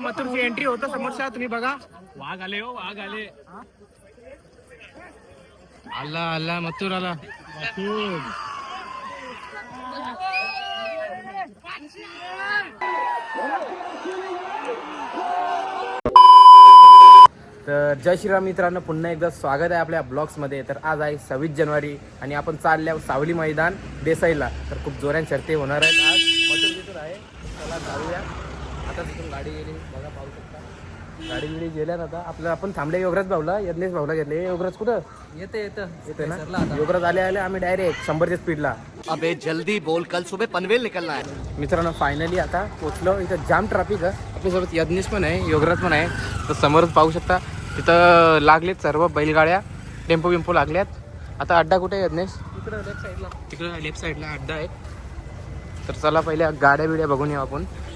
मथुरची entry होतं समोरच्या. तुम्ही बघा. वाघ आले हो वाघ आले. आला आला मथुर आला. तर जय श्रीराम मित्रांनो पुन्हा एकदा स्वागत आहे आपल्या ब्लॉग्समध्ये. तर आज आहे सव्वीस जानेवारी आणि आपण चालल्या सावली मैदान देसाईला. तर खूप जोऱ्यान शर्ती होणार आहेत आज. मथुर आहे चला जाऊया. आता तिथून गाडी गेली बघा पाहू शकता. गाडी बिडी गेल्या ना आता. आपलं आपण थांबले योगराज भाऊला यज्ञेश भाऊला घेतले. योगराज कुठं? येते येतं. येते ना? योगराज आले आले. आम्ही डायरेक्ट शंभरच्या स्पीडला अबे जल्दी बोल. कल सुबह पनवेल निकलना है. मित्रांनो फायनली आता पोचलो. इथं जाम ट्रॅफिक आहे. आपल्यासोबत यज्ञेश पण आहे योगराज पण आहे. तर समोरच पाहू शकता तिथं लागलेत सर्व बैलगाड्या. टेम्पो बिम्पो लागल्यात. आता अड्डा कुठे आहे यज्ञेश? इकडं लेफ्ट साईडला तिकडं लेफ्ट साईडला अड्डा आहे. तर चला पहिले गाड्या बिड्या बघून येऊ आपण.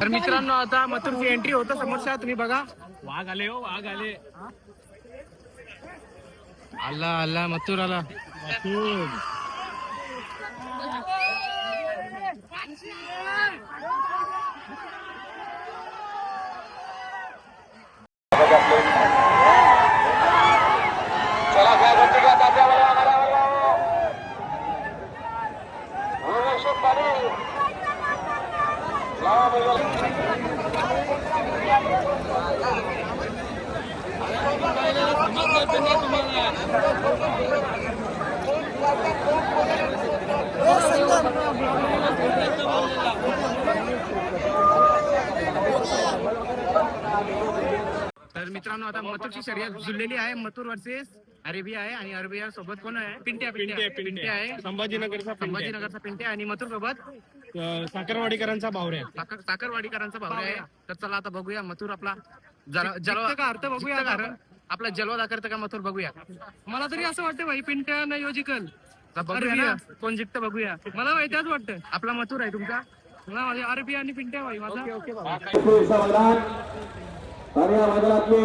तर मित्रांनो आता मथुरची एंट्री होतं समोरच्या तुम्ही बघा. वाघ आले हो वाघ आले. आला आला मथुर आला. तर मित्रांनो आता मथुरची शर्यत जुळलेली आहे. मथुर वर्सेस अरेबिया आहे आणि अरेबिया सोबत कोण आहे? पिंट्या पिंट्या. पिंट्या आहे. संभाजीनगरचा संभाजीनगरचा पिंट्या आणि मथुर सोबत? साखरवाडीकरांचा भावऱ्या. साखर साखरवाडीकरांचा भाऊ आहे. तर चला आता बघूया मथुर आपला जल- जलवा का अर्थ बघूया कारण आपला जलवा दाखवतं का मथुर? बघूया. मला तरी असं वाटतं भाई पिंट्या ना योजिकल बघूया कोण जिंकतं बघूया. मला माहिती त्याच वाटतं. आपला मथुर आहे तुमचा? माझे अरबी आणि पिंट्या भाई माझा. आणि या मैदानातले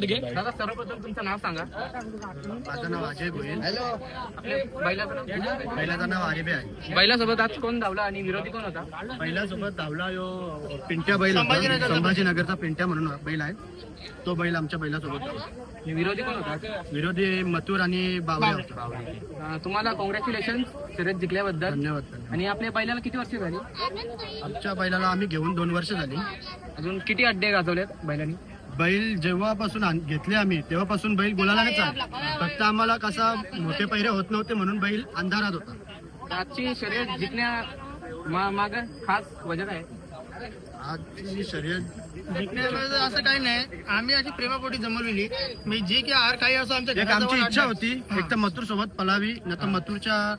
सुटले बायकोला दादा सर्वप्रथम तुमचं नाव सांगा. माझं नाव अजय गोयल. हॅलो. बैलाचं नाव पहिल्याचं नाव आरिबे आहे. बैलासोबत आज कोण धावला आणि विरोधी कोण होता? पहिल्यासोबत धावला यो पिंट्या बैल होता. संभाजीनगरचा पिंट्या म्हणून बैल आहे. तो बैल आमच्या बैलासोबत धावला. आणि विरोधी कोण होता? विरोधी मथुर आणि बावळ्या होता. अं, तुम्हाला कॉंग्रॅच्युलेशन शर्यत जिंकल्याबद्दल. धन्यवाद धन्यवाद. आणि आपल्या बैलाला किती वर्ष झाली? आमच्या बैलाला आम्ही घेऊन दोन वर्ष झाली. अजून किती अड्डे गाजवलेत बैलांनी? बैल जेव्हापासून आण- घेतले आम्ही तेव्हापासून बैल बोलायला आहे. फक्त आम्हाला कसा मोठे पैरे होत नव्हते म्हणून बैल अंधारात होता. आजची शर्यत जिंकण्या माग खास वजन आहे. आजची शर्यत जिंकण्यामध्ये असं काही नाही. आम्ही अशी प्रेमापोटी जमवलेली. मी जे की हार काही असो आमच्या एक आमची इच्छा होती एक तर मथुर सोबत पलावी न तर मथुरच्या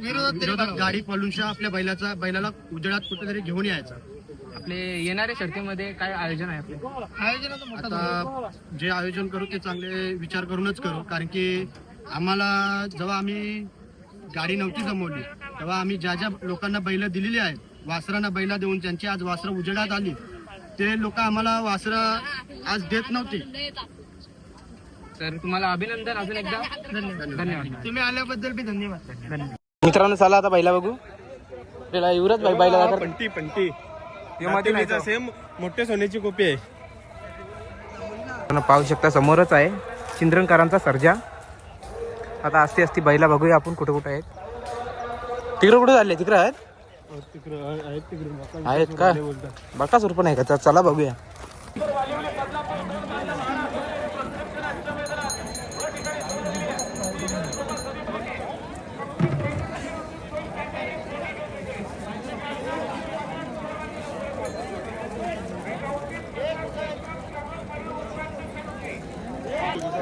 विरोधात तरी विरोधात गाडी पळूनशा आपल्या बैलाचा बैलाला उजेडात कुठेतरी घेऊन यायचा. आपले येणाऱ्या शर्तीमध्ये काय आयोजन आहे आपले? आयोजनाचा मोठा आता जे आयोजन करू ते चांगले विचार करूनच करू. कारण की आम्हाला जेव्हा आम्ही गाडी नव्हती जमवली तेव्हा आम्ही ज्या ज्या लोकांना बैल दिलेली आहेत वासरांना बैला देऊन त्यांची आज वासरं उजेडात आली. ते लोक आम्हाला वासरं आज देत नव्हते. तर तुम्हाला अभिनंदन अजून एकदा. धन्यवाद. धन्यवाद. तुम्ही आल्याबद्दल बी धन्यवाद. मित्रांनो चला आता बैला बघू. त्याला युवराज भाई बैला दाखव. पंटी पंटी सेम मोठ्या सोन्याची कॉपी आहे. पाहू शकता समोरच आहे. चिंद्रनकरांचा सर्जा. आता असती असती बैला बघूया आपण कुठे कुठे आहेत. तिकडे कुठे चालले? तिकडे आहेत? तिकडं आहेत का? बका सुरपण आहे का? चला बघूया.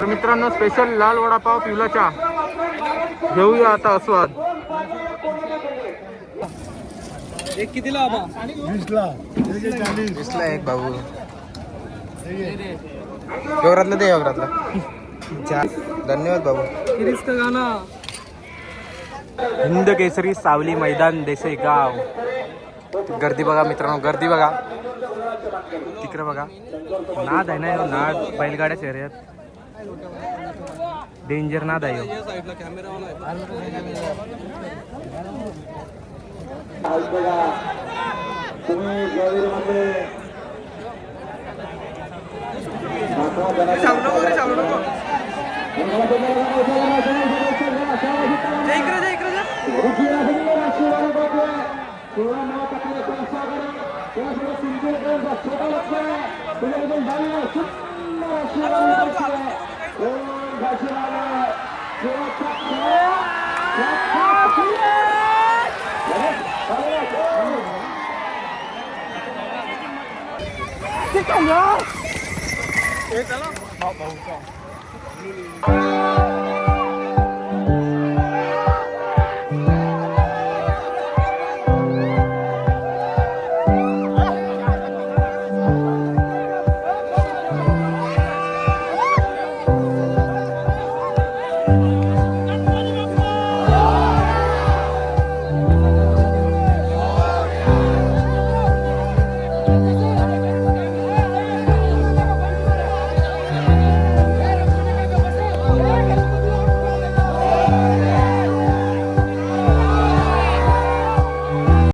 तर मित्रांनो स्पेशल लाल वडापाव पिवलाचा घेऊया आता अस्वाद एक कितीला वीसला. एक भाऊ दे व्यवहारातलं चार धन्यवाद बाबू. हिंद केसरी सावली मैदान देसाई गाव. गर्दी बघा मित्रांनो गर्दी बघा. तिकडे बघा. नाद आहे ना नाद. बैलगाड्या शर्यत. डेंजर नाद आहे ह्यो. आज बघा तुम्ही ज्वारीमध्ये चला